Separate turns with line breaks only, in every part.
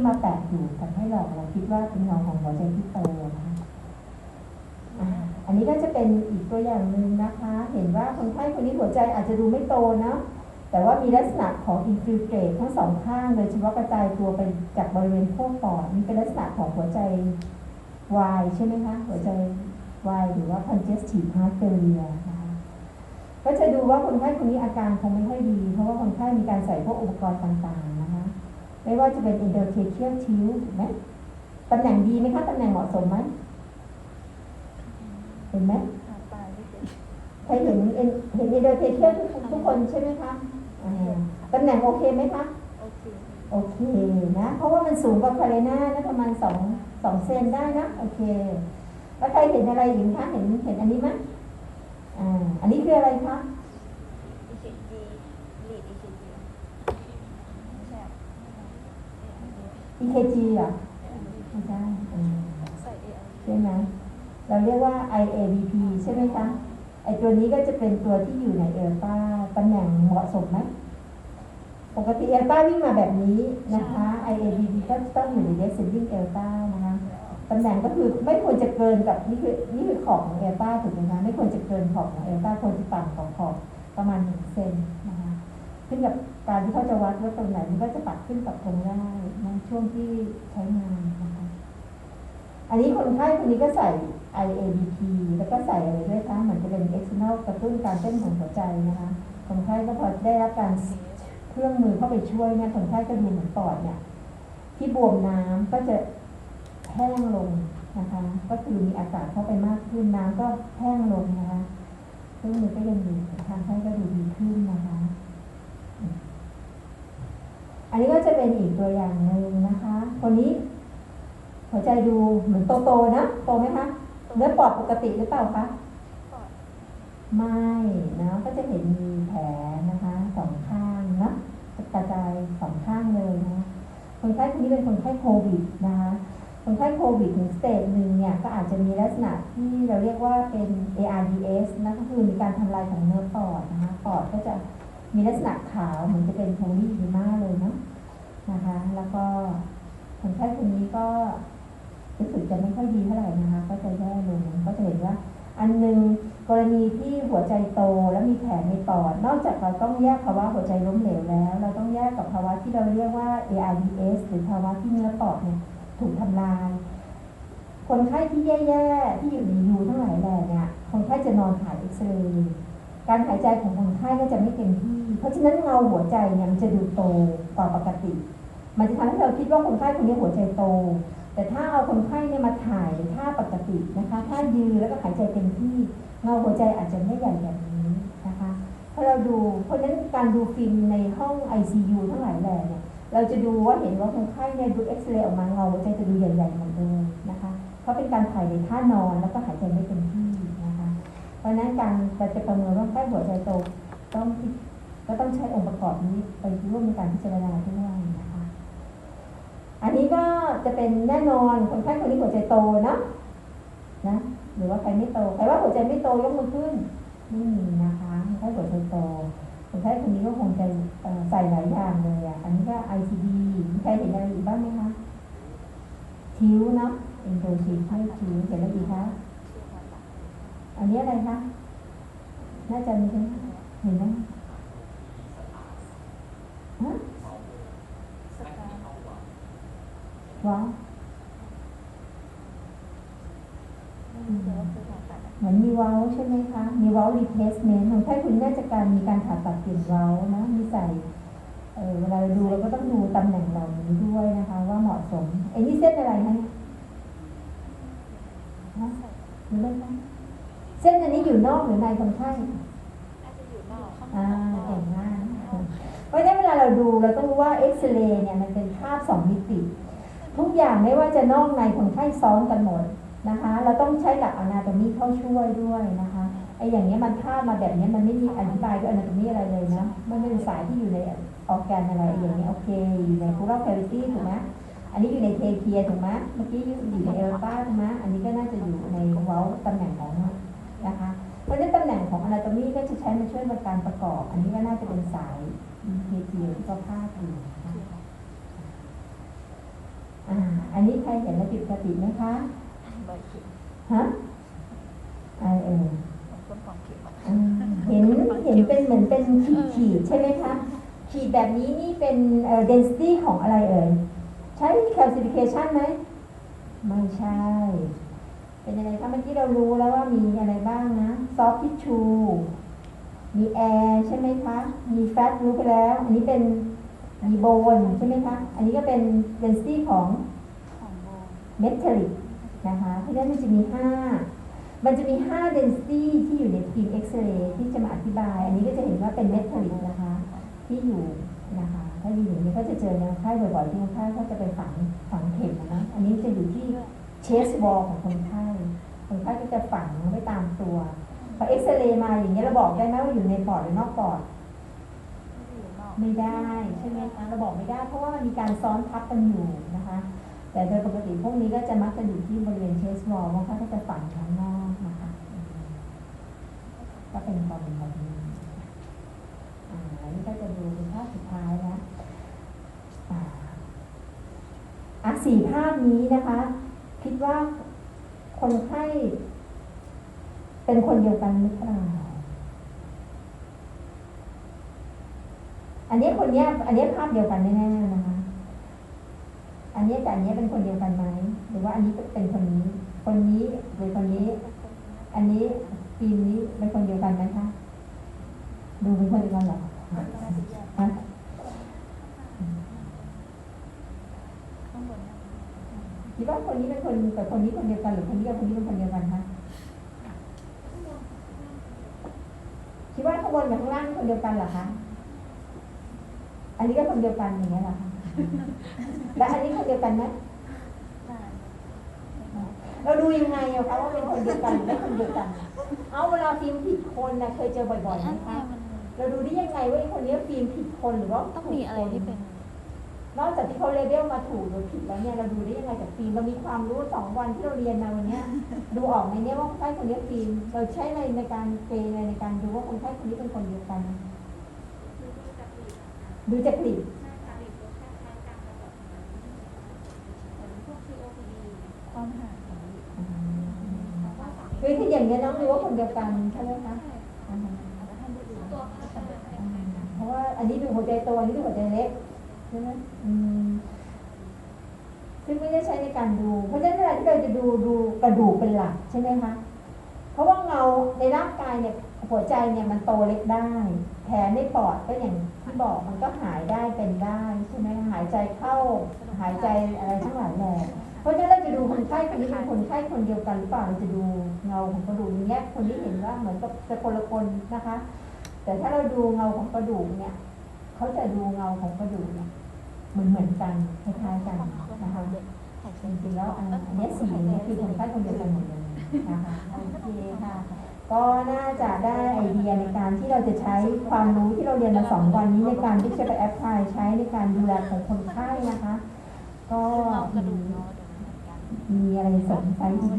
ที่มาแปะอยู่ทำให้เราเราคิดว่าเป็นเงาของหัวใจที่โตนะคะอันนี้ก็จะเป็นอีกตัวอย่างหนึ่งนะคะ เห็นว่าคนไข้คนนี้หัวใจอาจจะดูไม่โตนะแต่ว่ามีลักษณะของอินฟิลเ a t e ทั้งสองข้างโดยเฉพาะกระจายตัวไปจากบริเวณพวกปอดนี่เป็นลักษณะของหัวใจวายใช่ไหมคะหัวใจวายหรือว่า congestive heart failure นะคะก็จะดูว่าคนไข้คนนี้อาการคงไม่ค่อยดี เพราะว่าคนไข้มีการใส่พวกอุปกรณ์ต่าง ไม่ว่าจะเป็น endotracheal tube ถูกไหมตำแหน่งดีไหมคะตำแหน่งเหมาะสมไหมเห็นไหมใครเห็นเห็นเห็น endotracheal ทุกทุกคนใช่ไหมคะตำแหน่งโอเคไหมคะ
โอเค
โอเคนะ เพราะว่ามันสูงกว่าคาเรน่านะประมาณสองสองเซนได้นะ โอเค แล้วใครเห็นอะไรอีกคะเห็นเห็นอันนี้ไหมอ่า อันนี้คืออะไรคะ
EKG ลีด EKG ไม่ใช่
EKG เหรอไม่ใช่
ใส่
ใช่ไหมเราเรียกว่า IABP ใช่ไหมคะไอตัวนี้ก็จะเป็นตัวที่อยู่ในเอลต้าตำแหน่งเหมาะสมไหมปกติเอลต้าวิ่งมาแบบนี้นะคะ IABP ก็ต้องอยู่ใน descending เอลต้านะคะตำแหน่งก็คือไม่ควรจะเกินกับนี่คือนี่คือขอบของเอลต้าถูกไหมคะไม่ควรจะเกินขอบของเอลต้าควรจะต่ำกว่าขอบประมาณหนึ่งเซน ขึ้นกับการที่เขาจะวัดว่าตรงไหนมันก็จะปรับขึ้นปรับลงได้ในช่วงที่ใช้งานนะคะอันนี้คนไข้คนนี้ก็ใส่ IABP แล้วก็ใส่อะไรด้วยคะเหมือนจะเป็น external กระตุ้นการเต้นของหัวใจนะคะคนไข้ก็พอได้รับการเครื่องมือเข้าไปช่วยเนี่ยคนไข้ก็ดูเหมือนปอดเนี่ย ที่บวมน้ำก็จะแห้งลงนะคะ ก็คือมีอากาศเข้าไปมากขึ้นน้ำก็แห้งลงนะคะเครื่องมือก็ยังดีทางไข้ก็ดูดีขึ้นนะคะ อันนี้ก็จะเป็นอีกตัวอย่างหนึ่งนะคะ คนนี้ หัวใจดูเหมือนโตๆนะโตไหมคะเนื้อปอดปกติหรือเปล่าคะไม่นะก็จะเห็นมีแผลนะคะสองข้างนะกระจายสองข้างเลยนะคนไข้คนนี้เป็นคนไข้โควิดนะคะคนไข้โควิดถึงสเตจหนึ่งเนี่ยก็อาจจะมีลักษณะที่เราเรียกว่าเป็น ARDS นะก็คือมีการทำลายของเนื้อปอดนะคะปอดก็จะ มีลักษณะขาวเหมือนจะเป็นโพลีดีมาเลยเนาะนะคะ แล้วก็คนไข้คนนี้ก็รู้สึกจะไม่ค่อยดีเท่าไหร่นะคะ ก็จะแย่ลงก็จะเห็นว่า อันหนึ่งกรณีที่หัวใจโตแล้วมีแผลในปอด นอกจากเราต้องแยกภาวะหัวใจล้มเหลวแล้ว เราต้องแยกกับภาวะที่เราเรียกว่า ARDS หรือภาวะที่เนื้อปอดเนี่ยถูกทำลาย คนไข้ที่แย่ๆที่อยู่ในยูทั้งหลายแหล่เนี่ยคนไข้จะนอนถ่ายเอ็กซเรย์ การหายใจของคนไข้ก็จะไม่เต็มที่ เพราะฉะนั้นเงาหัวใจเนี่ยมันจะดูโตกว่าปกติ มันจะทำให้เราคิดว่าคนไข้คนนี้หัวใจโต แต่ถ้าเอาคนไข้เนี่ยมาถ่ายท่าปกตินะคะท่ายืนแล้วก็หายใจเต็มที่ เงาหัวใจอาจจะไม่ใหญ่แบบนี้นะคะพราเราดู เพราะฉะนั้นการดูฟิล์มในห้อง ICU ทั้งหลายแหล่เนี่ยเราจะดูว่าเห็นว่าคนไข้เนี่ยดูเอ็กซเรย์ออกมาเงาหัวใจจะดูใหญ่ๆเหมดเลยนะคะ เพราะเป็นการถ่ายในท่านอนแล้วก็หายใจไม่เต็มที่ เพราะฉะนั้นการเราจะประเมินว่าไข้หัวใจโตต้องก็ต้องใช้องค์ประกอบนี้ไปร่วมในการพิจารณาด้วยนะคะ อันนี้ก็จะเป็นแน่นอนคนไข้คนนี้หัวใจโตนะนะหรือว่าใครไม่โตใครว่าหัวใจไม่โตยกมือขึ้นไม่มีนะคะคนไข้หัวใจโตคนไข้คนนี้ก็คงจะใส่หลายอย่างเลยอะอันนี้ก็ ICD มีใครเห็นอะไรอีกบ้างไหมคะคิ้วเนาะเอ็นโดซีให้คิ้วเห็นอะไรอีกคะ
อัน
นี้อะไรคะ น่าจะมีใช่ไหมเห็นไหมฮะว้าว
เห
มือนมีเว้าใช่ไหมคะ มีเว้ารีเพสเมนต์คนไข้คุณน่าจะการมีการผ่าตัดเปลี่ยนเว้านะมีใส่เออเวลาเราดูเราก็ต้องดูตำแหน่งเหล่านี้ด้วยนะคะ ว่าเหมาะสมไอ้นี่เส้นอะไรคะเนี่ยฮะหรือไม่คะ เส้นอันนี้อยู่นอกหรือในคนไข้
น่าจะอยู่นอกข้างน
อ่า
อก
เก่งมากนะคะเพราะฉะนั้นเวลาเราดูเราต้องรู้ว่าเอ็กซเรย์เนี่ยมันเป็นภาพสองมิติ ทุกอย่างไม่ว่าจะนอกในคนไข้ซ้อนกันหมดนะคะ เราต้องใช้หลักอนาโตมีเข้าช่วยด้วยนะคะไอ้อย่างเงี้ยมันภาพมาแบบเนี้ยมันไม่มีอธิบายด้วยอนาโตมีอะไรเลยนะมันไม่เป็นสายที่อยู่ในออร์แกนอะไรอย่างเงี้ยโอเคอยู่ในคูราแคลิตี้ถูกไหมอันนี้อยู่ในเทเคียถูกไหมเมื่อกี้อยู่ในเอลต้าถูกไหมอันนี้ก็น่าจะอยู่ในเว้าตำแหน่งของ นะคะ เพราะฉะนั้นตำแหน่งของอนาโตมีก็จะใช้มาช่วยในการประกอบ อันนี้ก็น่าจะเป็นสาย EKG ที่เขาพาดอยู่นะคะอันนี้ใครเห็นแล้วผิดปกติไหมคะ
ใบเขียว
ฮะอะไรเอ่ย
ต้นของเขียว
อืมเห็นเห็นเป็นเหมือนเป็นขีดขีดๆใช่ไหมคะ ขีดแบบนี้นี่เป็นเอ่อ density ของอะไรเอ่ย ใช้ calcification ไหม ไม่ใช่ เป็นยังไงคะเมื่อกี้เรารู้แล้วว่ามีอะไรบ้างนะ soft tissue มี air ใช่ไหมคะ มี fat รู้ไปแล้ว อันนี้เป็นมี bone ใช่ไหมคะ อันนี้ก็เป็น density ของ
ของโบ
เมทัลลิกนะคะเพราะฉะนั้นมันจะมี 5 มันจะมี 5 density ที่อยู่ในฟิล์มเอ็กซเรย์ที่จะมาอธิบาย อันนี้ก็จะเห็นว่าเป็นเมทัลลิกนะคะ ที่อยู่นะคะ ถ้าอยู่อย่างนี้ก็จะเจอในคนไข้บ่อยๆที่คนไข้ก็จะไปฝังฝังเข็มนะ อันนี้จะอยู่ที่ สบอลของคนไข้คนไข้ก็จะฝังไว้ตามตัวพอเอ็กซเรย์มาอย่างนี้ยเราบอกได้ไหมว่าอยู่ในปอดหรือนอกปอดไม่ได้ใช่ไหมคะเราบอกไม่ได้ เพราะว่ามันมีการซ้อนทับกันอยู่นะคะ แต่โดยปกติพวกนี้ก็จะมักจะอยู่ที่บริเวณเชสวอลเพราะเขาก็จะฝังข้างนอกนะคะก็เป็นกรณีแบบนี้อ่าอันนี้ก็จะดูเป็นภาพสุดท้ายแล้วอ่าสี่ภาพนี้นะคะ คิดว่าคนไข้เป็นคนเดียวกันหรือเปล่า อันนี้คนเนี้ย อันนี้ภาพเดียวกันแน่ๆนะคะ อันนี้กับอันนี้เป็นคนเดียวกันไหม หรือว่าอันนี้เป็นคนนี้ คนนี้หรือคนนี้ อันนี้ฟิล์มนี้เป็นคนเดียวกันไหมคะ ดูเป็นคนเดียวกันหรอฮะ
ข้างบน
คิดว่าค นนี้เป็นคนกับคนนี้คนเดียวกันหรือคนนี้กับคนนี้เป็นคนเดียวกันคะคิดว่าข้างบนกับข้างล่างเป็นคนเดียวกันเหรอคะอันนี้ก็คนเดียวกันอย่างเงี้ยเหรอคะและอันนี้คนเดียวกันไหม
ได้
เราดูยังไงอะคะว่าเป็นคนเดียวกันหรือไม่คนเดียวกัน เอาเวลาฟิล์มผิดคนนะเคยเจอบ่อยๆไหม
อัน
คะ
เนี้ยมัน
เราดูได้ยังไงว่าไอ้คนนี้ฟิล์มผิดคนหรือว่า
ต้องมีอะไรที่เป็น
นอกจากที่เขาเลเบลมาถูกหรือผิดแล้วเนี่ยเราดูได้ยังไงจากฟิล์มเรามีความรู้สองวันที่เราเรียนมาวันเนี้ยดูออกไหมเนี่ยว่าคนไข้คนนี้ฟิล์มเราใช้อะไรในการเกณฑ์อะไรในการดูว่าคนไข้คนนี้เป็นคนเดียวกันดูจากกลิ่น
ความห่างของ
คือที่อย่างเงี้ยน้องรู้ว่าคนเดียวกันใช่ไหมคะอ่าฮะ
ท่านผู้อื่น
เพราะว่าอันนี้ดูหัวใจโตอันนี้ดูหัวใจเล็ก ใช่ไหมอืมซึ่งไม่ได้ใช้ในการดู เพราะฉะนั้นเวลาที่เราจะดูดูกระดูกเป็นหลักใช่ไหมคะ เพราะว่าเงาในร่างกายเนี่ยหัวใจเนี่ยมันโตเล็กได้ แผลในปอดก็อย่างที่บอกมันก็หายได้เป็นได้ใช่ไหมหายใจเข้าหายใจอะไรทั้งหลายแหล่เพราะฉะนั้นเราจะดูคนไข้คนนี้เป็นคนไข้คนเดียวกันหรือเปล่าเราจะดูเงาของกระดูกอย่างเงี้ยคนที่เห็นว่าเหมือนกับจะคนละคนนะคะ แต่ถ้าเราดูเงาของกระดูกเนี่ยเขาจะดูเงาของกระดูกเนี่ย เหมือนเหมือนกันคล้ายๆกันนะคะ
จ
ริงๆแล้วอันนี้สีเนี่ยคือคนไข้คนเดียวกันหมดเลยนะคะโอเคค่ะ ก็น่าจะได้ไอเดียในการที่เราจะใช้ความรู้ที่เราเรียนมาสองวันนี้ในการที่จะไปแอพพลายใช้ในการดูแลของคนไข้นะคะ ก็
มีมีอะ
ไรสงสัยอีกไหม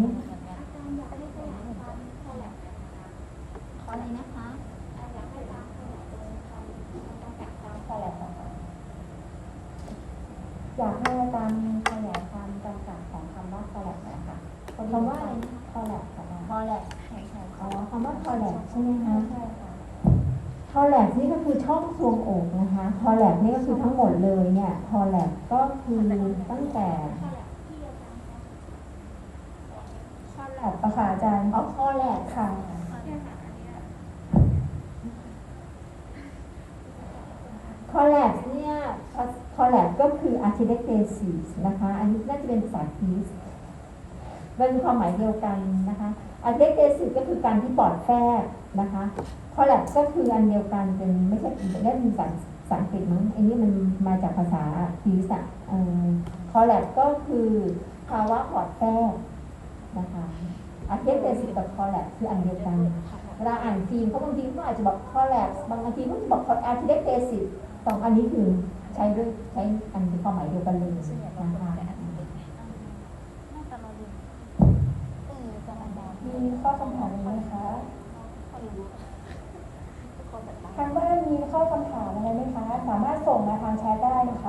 อะไรนะคะ
อยากให้อาจารย์ขยายความจำกัดของคำว่าคอแลบนะคะคำว่าอะไรนะคอแลบค่ะ
พอแหละใช่ใช่
อ๋อคำว่าคอแลบใช่ไหมคะ
ใช่ค่ะ
คอแลบนี่ก็คือช่องทรวงอกนะคะคอแลบนี่ก็คือทั้งหมดเลยเนี่ยคอแลบก็คือตั้งแต่คอแลบปะคะอาจารย์อ๋อคอแลบค่ะคอแลบเนี่ยคอแลือ arteriosclerosis นะคะ อันนี้น่าจะเป็นภาษาอังกฤษเป็นความหมายเดียวกันนะคะ arteriosclerosis ก็คือการที่ปอดแฟบนะคะคอแลบก็คืออันเดียวกันเป็นไม่ใช่เป็นได้เป็นภาษาภาษาอังกฤษมั้งอันนี้มันมาจากภาษาอังกฤษอะคอแลบก็คือภาวะปอดแฟบนะคะ arteriosclerosis กับคอแลบคืออันเดียวกันเวลาอ่านฟิล์มเขาบางทีเขาอาจจะบอกคอแลบางทีเขาจะบอกคออาร์ติเดกเตสิสสองอันนี้คือ ใช้ด้วยใช้อันความหมายเดียวกันเลย
ส่วนใหญ่
นะ
บางคน
คะ
แต่อันนี้เป็นน่าจะเราดูเออจะมาบอก
มีข้อคำถามไหมคะ
เขารู้ทุกคนแบบ
ทางบ้านมีข้อคำถามอะไรไหมคะ สามารถส่งมาทางแชทได้นะคะ